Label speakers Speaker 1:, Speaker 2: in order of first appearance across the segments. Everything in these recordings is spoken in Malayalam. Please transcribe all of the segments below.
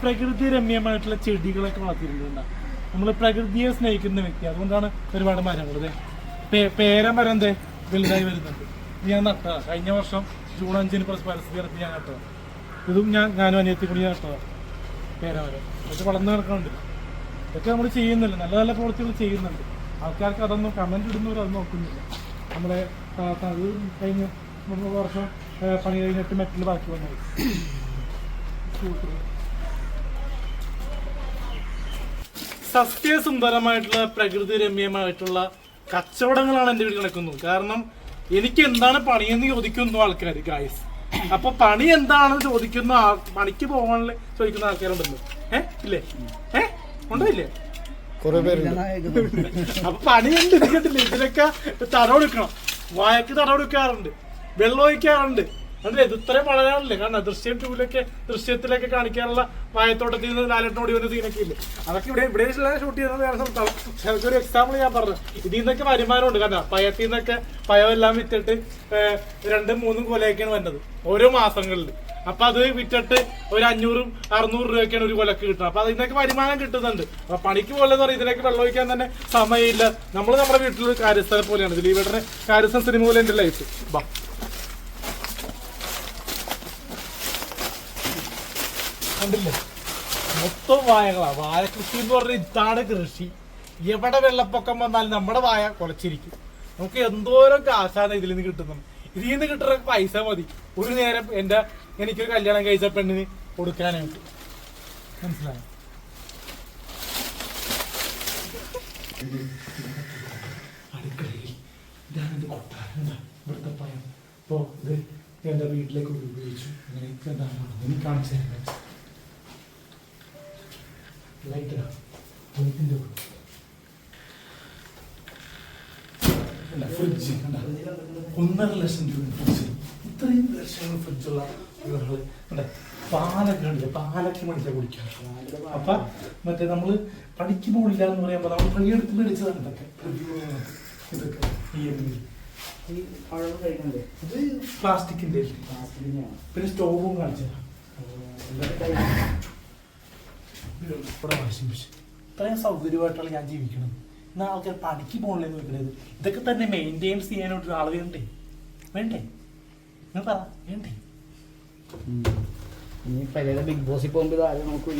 Speaker 1: പ്രകൃതി രമ്യമായിട്ടുള്ള ചെടികളൊക്കെ വളർത്തിയിട്ടുണ്ട്. നമ്മൾ പ്രകൃതിയെ സ്നേഹിക്കുന്ന വ്യക്തി. അതുകൊണ്ടാണ് ഒരുപാട് മരങ്ങൾ പേരമരം എന്തേ വലുതായി വരുന്നുണ്ട്. ഞാൻ നട്ടതാ. കഴിഞ്ഞ വർഷം ജൂൺ അഞ്ചിന് പ്രസ് പരിസ്ഥിതി ഞാൻ നട്ടതാ. ഇതും ഞാൻ ഞാനും അനിയത്തി കൂടി ഞാൻ നട്ടതാ. പേരമരം ഇതൊക്കെ വളർന്നു കിടക്കുന്നുണ്ട് ഇതൊക്കെ നമ്മൾ ചെയ്യുന്നില്ല. നല്ല നല്ല പ്രവൃത്തികൾ ചെയ്യുന്നുണ്ട്. ആൾക്കാർക്ക് അതൊന്നും കമന്റ് ഇടുന്നവർ അത് നോക്കുന്നില്ല. നമ്മളെ കഴിഞ്ഞ വർഷം പണി കഴിഞ്ഞിട്ട് മെറ്റൽ ബാക്കി വന്നത് സസ്യസുന്ദരമായിട്ടുള്ള പ്രകൃതി രമ്യമായിട്ടുള്ള കച്ചവടങ്ങളാണ് എന്റെ വീട്ടിൽ നടക്കുന്നത്. കാരണം എനിക്ക് എന്താണ് പണിയെന്ന് ചോദിക്കുന്നു ആൾക്കാർ ഗായ്സ് അപ്പൊ പണി എന്താണെന്ന് ചോദിക്കുന്ന ആൾ- പണിക്ക് പോകാനുള്ള ചോദിക്കുന്ന ആൾക്കാരുണ്ടല്ലോ. ഏ? ഇല്ലേ? ഏ? ഉണ്ടോ ഇല്ലേ? അപ്പൊ പണി എന്ത് ഇതിലൊക്കെ ഇതിനൊക്കെ തട കൊടുക്കണം വായക്ക് തടവെടുക്കാറുണ്ട് വെള്ളം ഒഴിക്കാറുണ്ട്. കണ്ടില്ലേ? ഇത് ഇത്രയും വളരാറില്ലേ? കാരണം ദൃശ്യം ടൂലൊക്കെ ദൃശ്യത്തിലൊക്കെ കാണിക്കാനുള്ള വായത്തോട്ടത്തിൽ നിന്ന് ലാലട്ടോടി വന്ന സീനൊക്കെ ഇല്ലേ? അതൊക്കെ ഇവിടെ ഇവിടെ ഷൂട്ട് ചെയ്യുന്നത് വേറെ സ്ഥലത്താണ് ഒരു എക്സാമ്പിൾ ഞാൻ പറഞ്ഞു. ഇതിൽ നിന്നൊക്കെ വരുമാനമുണ്ട്. കാരണം പയത്തിൽ നിന്നൊക്കെ പയമെല്ലാം വിറ്റിട്ട് രണ്ടും മൂന്നും കൊലയൊക്കെയാണ് വരുന്നത് ഓരോ മാസങ്ങളിൽ. അപ്പൊ അത് വിറ്റിട്ട് ഒരു അഞ്ഞൂറും അറുന്നൂറ് രൂപയൊക്കെയാണ് ഒരു കൊലക്ക് കിട്ടുന്നത്. അപ്പൊ അതിനൊക്കെ വരുമാനം കിട്ടുന്നുണ്ട്. അപ്പൊ പണിക്ക് പോലെ പറയും ഇതിനൊക്കെ വെള്ളം ഒഴിക്കാൻ തന്നെ സമയമില്ല. നമ്മൾ നമ്മുടെ വീട്ടിൽ കാര്യസ്ഥലെ പോലെയാണ്. ദിലീപേട്ടന് കാര്യസ്ഥ സിനിമ പോലെ എന്റെ ലൈഫ് ബാ. കണ്ടില്ലേ? മൊത്തം വായകളാ. വായ കൃഷി എന്ന് പറഞ്ഞാൽ ഇതാണ് കൃഷി. എവിടെ വെള്ളപ്പൊക്കം വന്നാലും നമ്മുടെ വായ കുറച്ചിരിക്കും നമുക്ക് എന്തോരം കാശാണ് ഇതിൽ നിന്ന് കിട്ടുന്നത്. ഇതിൽ നിന്ന് കിട്ടുന്ന പൈസ മതി. ഒരു നേരം എന്റെ എനിക്കൊരു കല്യാണം കഴിച്ച പെണ്ണിന് കൊടുക്കാനായിട്ട്. മനസ്സിലായോ? അടുക്കളയിൽ ഇതാണ് ഇവിടുത്തെ പയം ഇപ്പോ ഇത് എന്റെ വീട്ടിലേക്ക് ഉപയോഗിച്ചു. അങ്ങനെ എന്താണ് കാണിച്ചു തരാം ലൈറ്റ് ലൈറ്റിന്റെ ഫ്രിഡ്ജ് കണ്ട. ഒന്നര ലക്ഷം രൂപ ഫ്രിഡ്ജ് ഇത്രയും ലക്ഷങ്ങൾ ഫ്രിഡ്ജുള്ള വീടുകൾ കണ്ടേ. പാലൊക്കെ ഉണ്ട് പാലൊക്കെ മേടിച്ചാൽ കുടിക്കാം അപ്പൊ മറ്റേ നമ്മൾ പഠിക്കുമ്പോൾ ഇല്ല എന്ന് പറയുമ്പോ നമ്മൾ പണിയെടുത്ത് മേടിച്ചതാണ് ഇതൊക്കെ. ഇതൊക്കെ ഈ ഇത് പ്ലാസ്റ്റിക്കിന്റെ പിന്നെ സ്റ്റോവും കാണിച്ചു തരാം ഇവിടെ ഇത്രയും സൗകര്യമായിട്ടാണ് ഞാൻ ജീവിക്കണം എന്നാൽ ആൾക്കാർ പണിക്ക് പോകണില്ലെന്ന് വെക്കണത് ഇതൊക്കെ തന്നെ മെയിന്റെയിൻസ് ചെയ്യാനായിട്ട് ഒരാൾ വേണ്ടേ? വേണ്ടേ? നിങ്ങൾ പറ. വേണ്ടേ?
Speaker 2: ഇനി പഴയ ബിഗ് ബോസിൽ പോകുമ്പോൾ ആരും നോക്കൂ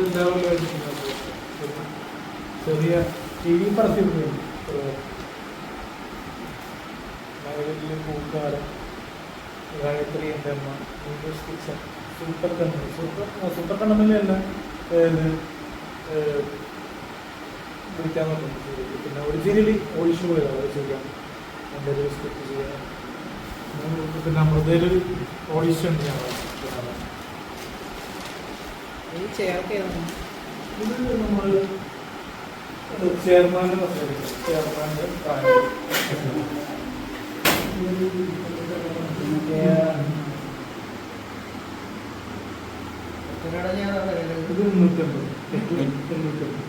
Speaker 1: ഉണ്ടാവുമല്ലോ ചെറിയ ടി വി വയലിലെ പൂക്കാലം ഗായത്രി എന്റെ അമ്മ English kitchen super Kannamma super super കണ്ണമ്മയിലല്ല ഏത് വിളിക്കാൻ നോക്കുന്നു പിന്നെ ഒറിജിനലി ഓഡിഷൻ പോയതാണ് അത് ചെയ്യാം എന്റെ ഒരു സ്ക്രിപ്റ്റ് ചെയ്യാൻ പിന്നെ അമൃതയിലൊരു ഓഡിഷൻ ഞാൻ
Speaker 2: ഈ ചെയർക്ക്
Speaker 1: ഇത് നമ്മൾ ചെയർമാന്റെ ചെയർമാന്റെ പ്രായം ഇത് മുന്നൂറ്റമ്പത് എണ്ണൂറ്റമ്പത്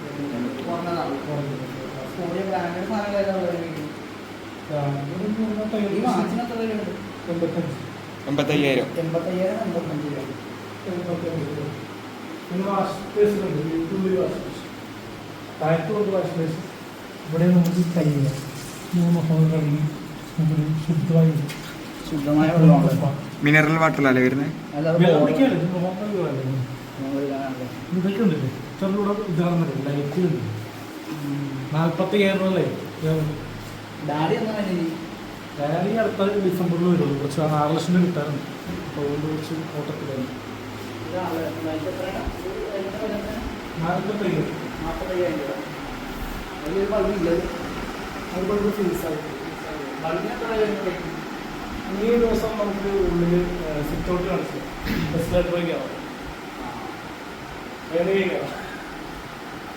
Speaker 2: സ്കൂളിൽ ബ്രാൻഡഡ് സാധനങ്ങളെല്ലാം
Speaker 1: ഇത്
Speaker 3: എൺപത്തയ്യായിരം.
Speaker 2: എൺപത്തയ്യായിരം എൺപത്തഞ്ച് രൂപ.
Speaker 1: എൺപത്തഞ്ച് പിന്നെ വാഷ് ഉണ്ട് ഇവിടെ നമുക്ക് കഴിയുക മൂന്ന് ഹോൾ നമുക്ക് ശുദ്ധമായി
Speaker 2: ശുദ്ധമായ വെള്ളമാണ്.
Speaker 3: മിനറൽ വാട്ടറല്ലേ വരുന്നത്.
Speaker 1: ഇതൊക്കെ ഉണ്ടല്ലേ? ചെറുകൂടെ ഇതാണെന്നല്ലേ ലൈറ്റ് ഉണ്ട് നാൽപ്പത്തി ഏഴല്ലേ
Speaker 2: ഡാഡി
Speaker 1: അടുത്ത ഡിസംബറിൽ വരുള്ളൂ കുറച്ച് ആറ് ലക്ഷം കിട്ടാറുണ്ട്. അപ്പോൾ അതുകൊണ്ട് കുറച്ച് ഓട്ടത്തിലായി ഈ ദിവസം നമുക്ക് ഉള്ളിൽ സിറ്റ് ഔട്ട് കാണിച്ചു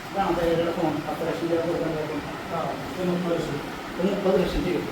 Speaker 2: ഇതാണ് പേരുടെ ഫോൺ പത്ത് ലക്ഷം രൂപ കൊടുക്കാൻ
Speaker 1: ഇത് മുപ്പത് ലക്ഷം.
Speaker 2: മുപ്പത് ലക്ഷം രൂപ